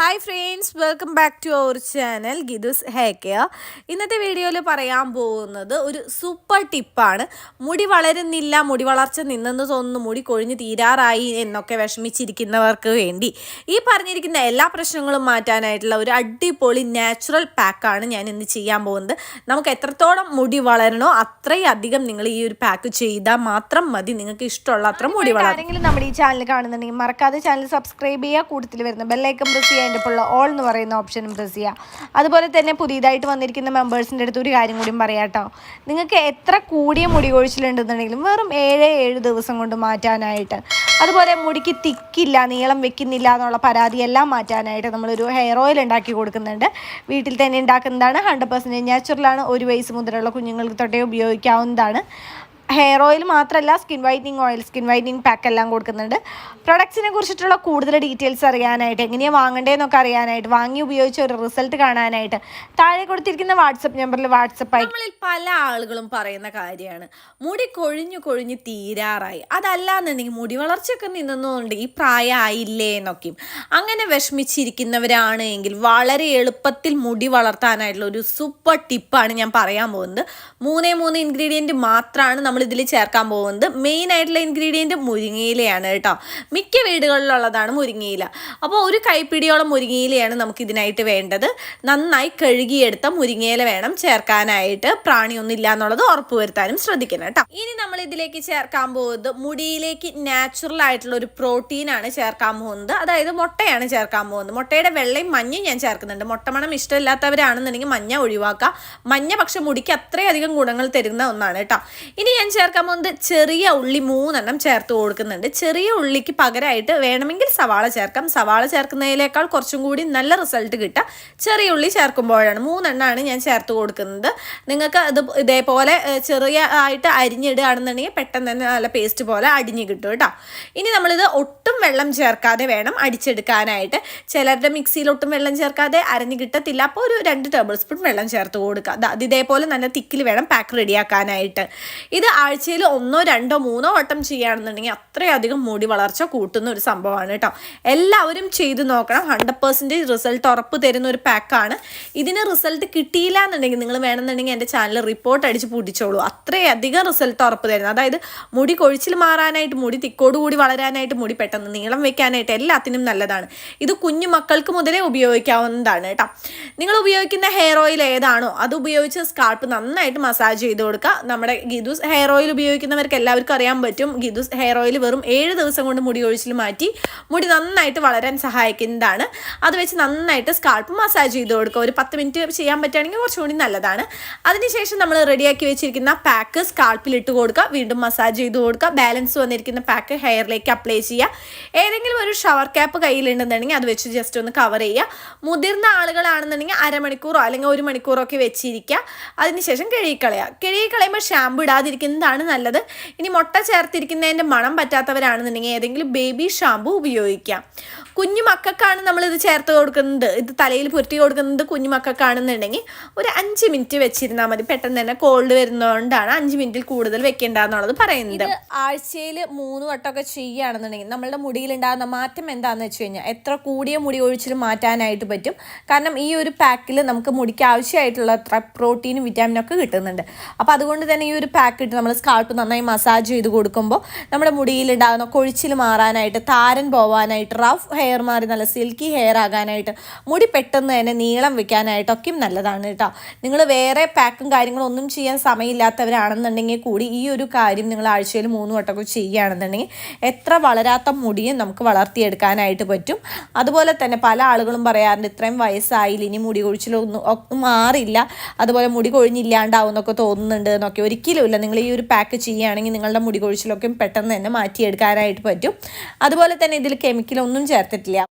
Hi friends welcome back to our channel ഗിദുസ് hair care ഇന്നത്തെ വീഡിയോയിൽ പറയാൻ പോകുന്നത് ഒരു സൂപ്പർ ടിപ്പാണ് മുടി വളരുന്നില്ല മുടി വളർച്ച നിന്നെന്ന് തോന്നുന്നു മുടി കൊഴിഞ്ഞ് തീരാറായി എന്നൊക്കെ വിഷമിച്ചിരിക്കുന്നവർക്ക് വേണ്ടി. ഈ പറഞ്ഞിരിക്കുന്ന എല്ലാ പ്രശ്നങ്ങളും മാറ്റാനായിട്ടുള്ള ഒരു അടിപൊളി നാച്ചുറൽ പാക്കാണ് ഞാൻ ഇന്ന് ചെയ്യാൻ പോകുന്നത്. നമുക്ക് എത്രത്തോളം മുടി വളരണോ അത്രയും അധികം നിങ്ങൾ ഈ ഒരു പാക്ക് ചെയ്താൽ മാത്രം മതി. നിങ്ങൾക്ക് ഇഷ്ടമുള്ള അത്ര മുടി വളരും ആരെങ്കിലും നമ്മുടെ ഈ ചാനൽ കാണുന്നുണ്ടെങ്കിൽ മറക്കാതെ ചാനൽ സബ്സ്ക്രൈബ് ചെയ്യുക. കൂടുതൽ വരുന്ന ബെല്ലൈക്കം പ്രസ് ചെയ്യുക. ഉള്ള ഓൾ എന്ന് പറയുന്ന ഓപ്ഷനും പ്രസ് ചെയ്യുക അതുപോലെ തന്നെ പുതിയതായിട്ട് വന്നിരിക്കുന്ന മെമ്പേഴ്സിന്റെ അടുത്ത് ഒരു കാര്യം കൂടിയും പറയാം കേട്ടോ. നിങ്ങൾക്ക് എത്ര കൂടിയ മുടി കൊഴിച്ചിലുണ്ടെന്നുണ്ടെങ്കിലും വെറും ഏഴ് ഏഴ് ദിവസം കൊണ്ട് മാറ്റാനായിട്ട്. അതുപോലെ മുടിക്ക് തിക്കില്ല നീളം വെക്കുന്നില്ല എന്നുള്ള പരാതിയെല്ലാം മാറ്റാനായിട്ട് നമ്മളൊരു ഹെയർ ഓയിൽ ഉണ്ടാക്കി കൊടുക്കുന്നുണ്ട്. വീട്ടിൽ തന്നെ ഉണ്ടാക്കുന്നതാണ് ഹൺഡ്രഡ് പെർസെന്റേജ് നാച്ചുറലാണ് ഒരു വയസ്സ് മുതലുള്ള കുഞ്ഞുങ്ങൾക്ക് തൊട്ടേ ഉപയോഗിക്കാവുന്നതാണ്. ഹെയർ ഓയിൽ മാത്രമല്ല skin whitening oil skin whitening pack എല്ലാം കൊടുക്കുന്നുണ്ട്. പ്രൊഡക്ട്സിനെ കുറിച്ചിട്ടുള്ള കൂടുതൽ ഡീറ്റെയിൽസ് അറിയാനായിട്ട് എങ്ങനെയാണ് വാങ്ങേണ്ടതെന്നൊക്കെ അറിയാനായിട്ട് വാങ്ങി ഉപയോഗിച്ച ഒരു റിസൾട്ട് കാണാനായിട്ട് താഴെ കൊടുത്തിരിക്കുന്ന വാട്സപ്പ് നമ്പറിൽ വാട്സപ്പ് ആയി നമ്മളിൽ പല ആളുകളും പറയുന്ന കാര്യമാണ്. മുടി കൊഴിഞ്ഞു കൊഴിഞ്ഞ് തീരാറായി. അതല്ലാന്നുണ്ടെങ്കിൽ മുടി വളർച്ചയൊക്കെ നിന്നുകൊണ്ട് ഈ പ്രായമായില്ലേ എന്നൊക്കെയും അങ്ങനെ വിഷമിച്ചിരിക്കുന്നവരാണ് എങ്കിൽ വളരെ എളുപ്പത്തിൽ മുടി വളർത്താനായിട്ടുള്ള ഒരു സൂപ്പർ ടിപ്പാണ് ഞാൻ പറയാൻ പോകുന്നത്. മൂന്നേ മൂന്ന് ഇൻഗ്രീഡിയന്റ് മാത്രമാണ് നമ്മൾ ഇതിൽ ചേർക്കാൻ പോകുന്നത് മെയിൻ ആയിട്ടുള്ള ഇൻഗ്രീഡിയന്റ് മുരിങ്ങയിലയാണ് കേട്ടോ. മിക്ക വീടുകളിലുള്ളതാണ് മുരിങ്ങയില. അപ്പോൾ ഒരു കൈപ്പിടിയോളം മുരിങ്ങയിലയാണ് നമുക്ക് ഇതിനായിട്ട് വേണ്ടത്. നന്നായി കഴുകിയെടുത്ത മുരിങ്ങയില വേണം ചേർക്കാനായിട്ട്. പ്രാണിയൊന്നും ഇല്ല എന്നുള്ളത് ഉറപ്പുവരുത്താനും ശ്രദ്ധിക്കണം കേട്ടോ. ഇനി നമ്മൾ ഇതിലേക്ക് ചേർക്കാൻ പോകുന്നത് മുടിയിലേക്ക് നാച്ചുറൽ ആയിട്ടുള്ള ഒരു പ്രോട്ടീനാണ് ചേർക്കാൻ പോകുന്നത്. അതായത് മുട്ടയാണ് ചേർക്കാൻ പോകുന്നത്. മുട്ടയുടെ വെള്ളയും മഞ്ഞയും ഞാൻ ചേർക്കുന്നുണ്ട്. മുട്ടമണം ഇഷ്ടമില്ലാത്തവരാണെന്നുണ്ടെങ്കിൽ മഞ്ഞ ഒഴിവാക്കാം മഞ്ഞ പക്ഷെ മുടിക്ക് അത്രയധികം ഗുണങ്ങൾ തരുന്ന ഒന്നാണ് കേട്ടോ. ഇനി ഞാൻ ചേർക്കാൻ പോകുന്നത് ചെറിയ ഉള്ളി മൂന്നെണ്ണം ചേർത്ത് കൊടുക്കുന്നുണ്ട്. ചെറിയ ഉള്ളിക്ക് പകരമായിട്ട് വേണമെങ്കിൽ സവാള ചേർക്കാം. സവാള ചേർക്കുന്നതിനേക്കാൾ കുറച്ചും കൂടി നല്ല റിസൾട്ട് കിട്ടുക. ചെറിയ ഉള്ളി ചേർക്കുമ്പോഴാണ് മൂന്നെണ്ണമാണ് ഞാൻ ചേർത്ത് കൊടുക്കുന്നത്. നിങ്ങൾക്ക് ഇത് ഇതേപോലെ ചെറിയ ആയിട്ട് അരിഞ്ഞിടുകയാണെന്നുണ്ടെങ്കിൽ പെട്ടെന്ന് തന്നെ നല്ല പേസ്റ്റ് പോലെ അടിഞ്ഞ് കിട്ടും കേട്ടോ. ഇനി നമ്മളിത് ഒട്ടും വെള്ളം ചേർക്കാതെ വേണം അടിച്ചെടുക്കാനായിട്ട്. ചിലരുടെ മിക്സിയിൽ ഒട്ടും വെള്ളം ചേർക്കാതെ അരഞ്ഞ് കിട്ടത്തില്ല. അപ്പോൾ ഒരു രണ്ട് ടേബിൾ സ്പൂൺ വെള്ളം ചേർത്ത് കൊടുക്കുക. ഇതേപോലെ നല്ല തിക്കിൽ വേണം പാക്ക് റെഡിയാക്കാനായിട്ട്. ഇത് ആഴ്ചയിൽ ഒന്നോ രണ്ടോ മൂന്നോ വട്ടം ചെയ്യുകയാണെന്നുണ്ടെങ്കിൽ അത്രയധികം മുടി വളർച്ച കൂട്ടുന്ന ഒരു സംഭവമാണ് കേട്ടോ. എല്ലാവരും ചെയ്ത് നോക്കണം. ഹൺഡ്രഡ് പെർസെന്റേജ് റിസൾട്ട് ഉറപ്പ് തരുന്ന ഒരു പാക്കാണ് ഇതിന് റിസൾട്ട് കിട്ടിയില്ല എന്നുണ്ടെങ്കിൽ നിങ്ങൾ വേണമെന്നുണ്ടെങ്കിൽ എന്റെ ചാനൽ റിപ്പോർട്ട് അടിച്ച് പൂട്ടിച്ചോളൂ. അത്രയധികം റിസൾട്ട് ഉറപ്പ് തരുന്നത്. അതായത് മുടി കൊഴിച്ചിൽ മാറാനായിട്ട് മുടി തിക്കോടുകൂടി വളരാനായിട്ട് മുടി പെട്ടെന്ന് നീളം വെക്കാനായിട്ട് എല്ലാത്തിനും നല്ലതാണ്. ഇത് കുഞ്ഞു മക്കൾക്ക് മുതലേ ഉപയോഗിക്കാവുന്നതാണ് കേട്ടോ. നിങ്ങൾ ഉപയോഗിക്കുന്ന ഹെയർ ഓയിൽ ഏതാണോ അത് ഉപയോഗിച്ച് സ്കാൾപ്പ് നന്നായിട്ട് മസാജ് ചെയ്ത് കൊടുക്കുക. നമ്മുടെ ഗിദൂസ് ഹെയർ ഓയിൽ ഉപയോഗിക്കുന്നവർക്ക് എല്ലാവർക്കും അറിയാൻ പറ്റും. ഗിദുസ് ഹെയർ ഓയിൽ വെറും ഏഴ് ദിവസം കൊണ്ട് മുടി ഒഴിച്ചിൽ മാറ്റി മുടി നന്നായിട്ട് വളരാൻ സഹായിക്കുന്നതാണ്. അത് വെച്ച് നന്നായിട്ട് സ്കാൾപ്പ് മസാജ് ചെയ്ത് കൊടുക്കുക. ഒരു പത്ത് മിനിറ്റ് ചെയ്യാൻ പറ്റുകയാണെങ്കിൽ കുറച്ചുകൂടി നല്ലതാണ്. അതിനുശേഷം നമ്മൾ റെഡിയാക്കി വെച്ചിരിക്കുന്ന പാക്ക് സ്കാൾപ്പിൽ ഇട്ട് കൊടുക്കുക. വീണ്ടും മസാജ് ചെയ്ത് കൊടുക്കുക. ബാലൻസ് വന്നിരിക്കുന്ന പാക്ക് ഹെയറിലേക്ക് അപ്ലൈ ചെയ്യുക. ഏതെങ്കിലും ഒരു ഷവർ ക്യാപ്പ് കയ്യിലുണ്ടെന്നുണ്ടെങ്കിൽ അത് വെച്ച് ജസ്റ്റ് ഒന്ന് കവർ ചെയ്യുക. മുതിർന്ന ആളുകളാണെന്നുണ്ടെങ്കിൽ അരമണിക്കൂറോ അല്ലെങ്കിൽ ഒരു മണിക്കൂറോ ഒക്കെ വെച്ചിരിക്കുക. അതിനുശേഷം കഴുകിക്കളയുക. കഴുകിക്കളയുമ്പോൾ ഷാമ്പു ഇടാതിരിക്കുന്നതാണ് നല്ലത്? ഇനി മുട്ട ചേർത്തിരിക്കുന്നതിന്റെ മണം പറ്റാത്തവരാണെന്നുണ്ടെങ്കിൽ ഏതെങ്കിലും ബേബി ഷാമ്പു ഉപയോഗിക്കാം. കുഞ്ഞു മക്കൾക്കാണ് നമ്മളിത് ചേർത്ത് കൊടുക്കുന്നത്. ഇത് തലയിൽ പുരട്ടി കൊടുക്കുന്നത് കുഞ്ഞു മക്കൾക്കാണെന്നുണ്ടെങ്കിൽ ഒരു അഞ്ച് മിനിറ്റ് വെച്ചിരുന്നാൽ മതി. പെട്ടെന്ന് തന്നെ കോൾഡ് വരുന്നതുകൊണ്ടാണ് അഞ്ച് മിനിറ്റിൽ കൂടുതൽ വെക്കേണ്ടതെന്നുള്ളത് പറയുന്നത്. ആഴ്ചയിൽ മൂന്ന് വട്ടമൊക്കെ ചെയ്യുകയാണെന്നുണ്ടെങ്കിൽ നമ്മളുടെ മുടിയിലുണ്ടാകുന്ന മാറ്റം എന്താണെന്ന് വെച്ച് കഴിഞ്ഞാൽ എത്ര കൂടിയ മുടി ഒഴിച്ചിൽ മാറ്റാനായിട്ട് പറ്റും. കാരണം ഈ ഒരു പാക്കിൽ നമുക്ക് മുടിക്ക് ആവശ്യമായിട്ടുള്ള അത്ര പ്രോട്ടീനും വിറ്റാമിനും ഒക്കെ കിട്ടുന്നുണ്ട്. അപ്പോൾ അതുകൊണ്ട് തന്നെ ഈ ഒരു പാക്ക് ഇട്ട് നമ്മൾ സ്കാൾപ്പ് നന്നായി മസാജ് ചെയ്ത് കൊടുക്കുമ്പോൾ നമ്മുടെ മുടിയിലുണ്ടാകുന്ന കൊഴിച്ചിൽ മാറാനായിട്ട് താരൻ പോവാനായിട്ട് റഫ് ഹെയർ മാറി നല്ല സിൽക്കി ഹെയർ ആകാനായിട്ട് മുടി പെട്ടെന്ന് തന്നെ നീളം വെക്കാനായിട്ടൊക്കെയും നല്ലതാണ് കേട്ടോ. നിങ്ങൾ വേറെ പാക്കും കാര്യങ്ങളും ഒന്നും ചെയ്യാൻ സമയമില്ലാത്തവരാണെന്നുണ്ടെങ്കിൽ കൂടി ഈ ഒരു കാര്യം നിങ്ങൾ ആഴ്ചയിൽ മൂന്ന് വട്ടമൊക്കെ ചെയ്യുകയാണെന്നുണ്ടെങ്കിൽ എത്ര വളരാത്ത മുടിയും നമുക്ക് വളർത്തിയെടുക്കാനായിട്ട് പറ്റും. അതുപോലെ തന്നെ പല ആളുകളും പറയാറുണ്ട് ഇത്രയും വയസ്സായില്ല ഇനി മുടി കൊഴിച്ചിലൊന്നും മാറില്ല അതുപോലെ മുടി കൊഴിഞ്ഞില്ലാണ്ടാവും എന്നൊക്കെ തോന്നുന്നുണ്ട് എന്നൊക്കെ. ഒരിക്കലുമില്ല നിങ്ങൾ ഈ ഒരു പാക്ക് ചെയ്യുകയാണെങ്കിൽ നിങ്ങളുടെ മുടി കൊഴിച്ചിലൊക്കെ പെട്ടെന്ന് തന്നെ മാറ്റിയെടുക്കാനായിട്ട് പറ്റും. അതുപോലെ തന്നെ ഇതിൽ കെമിക്കലൊന്നും ചേർത്തിട്ടില്ല.